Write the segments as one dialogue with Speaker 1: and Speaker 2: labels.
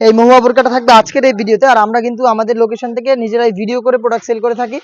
Speaker 1: এই মহুয়া বোরকাটা থাকবে আজকের এই ভিডিওতে। আর আমরা কিন্তু আমাদের লোকেশন থেকে নিজেরাই ভিডিও করে প্রোডাক্ট সেল করে থাকি।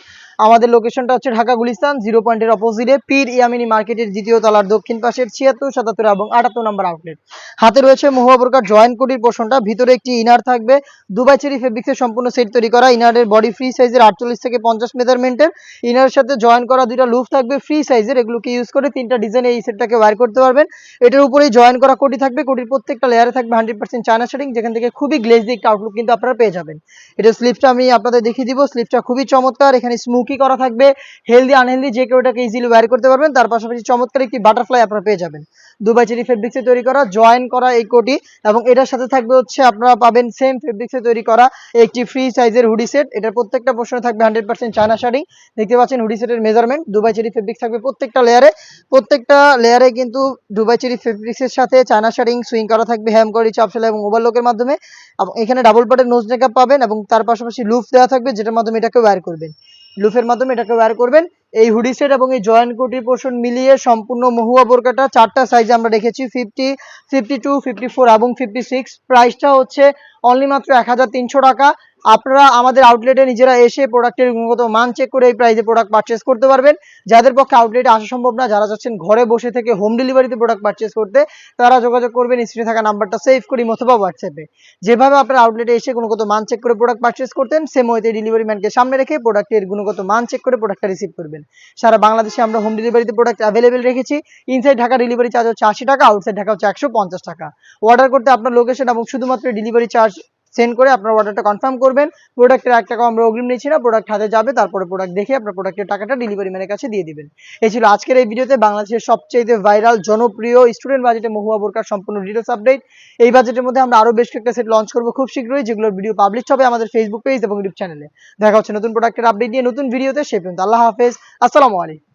Speaker 1: আমাদের লোকেশনটা হচ্ছে ঢাকা গুলিস্তান জিরো পয়েন্টের অপোজিটে পীর ইয়ামিনী মার্কেটের দ্বিতীয় তলার দক্ষিণ পাশের ছিয়াত্তর, সাতাত্তর এবং আটাত্তর নম্বর আউটলেট হাতে রয়েছে মহুয়া বোরকার জয়েন্ট কোটির পোর্শনটা ভিতরে একটি ইনার থাকবে। দুবাই চেরি ফেব্রিক্সের সম্পূর্ণ সেট তৈরি করা। ইনারের বডি ফ্রি সাইজের আটচল্লিশ থেকে পঞ্চাশ মেজারমেন্টের ইনারের সাথে জয়েন করা দুইটা লুফ থাকবে। ফ্রি সাইজের এগুলোকে ইউজ করে তিনটা ডিজাইন এই সেটটাকে ওয়ার করতে পারবেন। এটার উপরেই জয়েন করা কোটি থাকবে। কোটির প্রত্যেকটা লেয়ারে থাকবে হান্ড্রেড পার্সেন্ট চায়না শেডিং যেখান থেকে খুবই গ্লেজ একটা আউটলুক কিন্তু আপনারা পেয়ে যাবেন। এটা স্লিপটা আমি আপনাদের দেখিয়ে দিব। স্লিপটা খুবই চমৎকার। এখানে স্মুকি করা থাকবে। হেলদি আনহেলদি যে কেউ এটাকে ইজিলি ওয়্যার করতে পারবেন। তার পাশাপাশি চমৎকার একটি বাটারফ্লাই আপনারা পেয়ে যাবেন। দুবাই চেরি ফেব্রিক্সে তৈরি করা জয়েন করা এই কোটি এবং এটার সাথে থাকবে হচ্ছে আপনারা পাবেন সেম ফেব্রিক্সে তৈরি করা একটি ফ্রি সাইজের হুডি সেট এটার প্রত্যেকটা পোর্শনে থাকবে হান্ড্রেড পার্সেন্ট চায়না শাড়ি দেখতে পাচ্ছেন হুডি সেটের মেজারমেন্ট দুবাই চেরি ফেব্রিক্স থাকবে প্রত্যেকটা লেয়ারে প্রত্যেকটা লেয়ারে কিন্তু দুবাই চেরি ফেব্রিক্সের সাথে চায়না শাড়িং সুইং করা থাকবে হ্যাম করি চাপশালা এবং ওভারলকের মাধ্যমে। এবং এখানে ডাবল পাটের নোজ মেকআপ পাবেন এবং তার পাশাপাশি লুফ দেওয়া থাকবে যেটার মাধ্যমে এটাকে ওয়্যার করবেন। লুফের মাধ্যমে এটাকে ওয়্যার করবেন। এই হুডি সেট এবং এই জয়েন্ট কোটি পোর্শন মিলিয়ে সম্পূর্ণ মহুয়া বোরকাটা, চারটা সাইজ আমরা রেখেছি fifty fifty two fifty four এবং ফিফটি সিক্স প্রাইসটা হচ্ছে অনলি মাত্র এক হাজার তিনশো টাকা। আপনারা আমাদের আউটলেটে নিজেরা এসে প্রোডাক্টের গুণগত মান চেক করে এই প্রাইসে প্রোডাক্ট পারচেস করতে পারবেন। যাদের পক্ষে আউটলেটে আসা সম্ভব না, যারা যাচ্ছেন ঘরে বসে থেকে হোম ডেলিভারিতে প্রোডাক্ট পারচেস করতে, তারা যোগাযোগ করবেন স্ক্রিনে থাকা নাম্বারটা সেভ করি অথবা হোয়াটসঅ্যাপে যেভাবে আপনারা আউটলেটে এসে গুণগত মান চেক করে প্রোডাক্ট পারচেস করতেন সেম ওয়েতে ডেলিভারি ম্যানকে সামনে রেখে প্রোডাক্টের গুণগত মান চেক করে প্রোডাক্টটা রিসিভ করবেন। সারা বাংলাদেশে আমরা হোম ডেলিভারিতে প্রোডাক্ট অ্যাভেলেবেল রেখেছি। ইনসাইড ঢাকা ডেলিভারি চার্জ হচ্ছে আশি টাকা আউটসাইড ঢাকা হচ্ছে একশো পঞ্চাশ টাকা। অর্ডার করতে আপনার লোকেশন এবং শুধুমাত্র ডেলিভারি চার্জ সেন্ড করে আপনার অর্ডারটা কনফার্ম করবেন। প্রোডাক্টের এক টাকা আমরা অগ্রিম নিচ্ছি না প্রোডাক্ট হাতে যাবে, তারপরে প্রোডাক্ট দেখে আপনার প্রোডাক্টের টাকাটা ডেলিভারি ম্যানের কাছে দিয়ে দিবেন। এই ছিল আজকের এই ভিডিওতে বাংলাদেশের সবচেয়ে ভাইরাল জনপ্রিয় স্টুডেন্ট বাজেটে মহুয়া বোরকার সম্পূর্ণ ডিটেলস আপডেট এই বাজেটের মধ্যে আমরা আরও বেশ কয়েকটা সেট লঞ্চ করব খুব শীঘ্রই, যেগুলোর ভিডিও পাবলিশ হবে আমাদের ফেসবুক পেজ এবং ইউটিউব চ্যানেলে দেখা হচ্ছে নতুন প্রোডাক্টের আপডেট দিয়ে নতুন ভিডিওতে সে পর্যন্ত আল্লাহ হাফেজ। আসসালামু আলাইকুম।